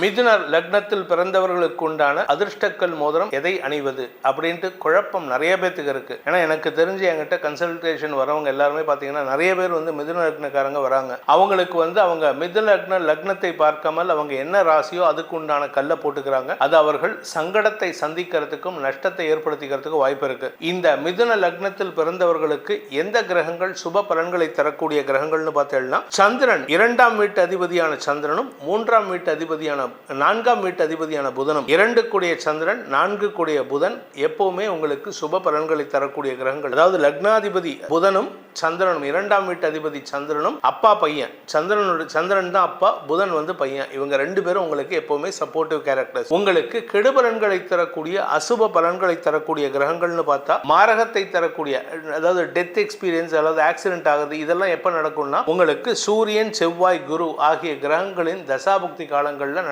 மிதுனர் லக்னத்தில் பிறந்தவர்களுக்கு உண்டான அதிர்ஷ்டக்கல் மோதிரம் எதை அணிவது அப்படின்ட்டு குழப்பம் நிறைய பேத்துக்கு இருக்கு. ஏன்னா எனக்கு தெரிஞ்சு என்கிட்ட கன்சல்டேஷன் வரவங்க எல்லாருமே பார்த்தீங்கன்னா நிறைய பேர் வந்து மிதுன லக்னக்காரங்க வராங்க. அவங்களுக்கு வந்து அவங்க மிதுன லக்ன லக்னத்தை பார்க்காமல் அவங்க என்ன ராசியோ அதுக்கு உண்டான கல்லை போட்டுக்கிறாங்க. அது அவர்கள் சங்கடத்தை சந்திக்கிறதுக்கும் நஷ்டத்தை ஏற்படுத்திக்கிறதுக்கும் வாய்ப்பு இருக்கு. இந்த மிதுன லக்னத்தில் பிறந்தவர்களுக்கு எந்த கிரகங்கள் சுப பலன்களை தரக்கூடிய கிரகங்கள்னு பார்த்தீங்கன்னா சந்திரன் இரண்டாம் வீட்டு அதிபதியான சந்திரனும் மூன்றாம் வீட்டு அதிபதியான நான்காம் வீட்டு அதிபதியான புதனும் இரண்டு கூடிய சந்திரன் நான்கு கூடிய புதன் எப்பவுமே உங்களுக்கு சுப பலன்களை தரக்கூடிய கிரகங்கள். அதாவது லக்னாதிபதி புதனும் சந்திரனும் இரண்டாம் வீட்டு அதிபதி சந்திரனும் அப்பா பையன். சந்திரனோட சந்திரன் தான் அப்பா புதன் வந்து பையன். இவங்க ரெண்டு பேரும் உங்களுக்கு எப்பவுமே சப்போர்ட்டிவ் கேரக்டர்ஸ் உங்களுக்கு கெடுபலன்களை தரக்கூடிய அசுப பலன்களை தரக்கூடிய கிரகங்கள்னு பார்த்தா மாரகத்தை தரக்கூடிய அதாவது டெத் எக்ஸ்பீரியன்ஸ் அதாவது ஆக்சிடென்ட் ஆகுது இதெல்லாம் எப்போ நடக்கும்னா உங்களுக்கு சூரியன் செவ்வாய் குரு ஆகிய கிரகங்களின் தசாபுக்தி காலங்களில்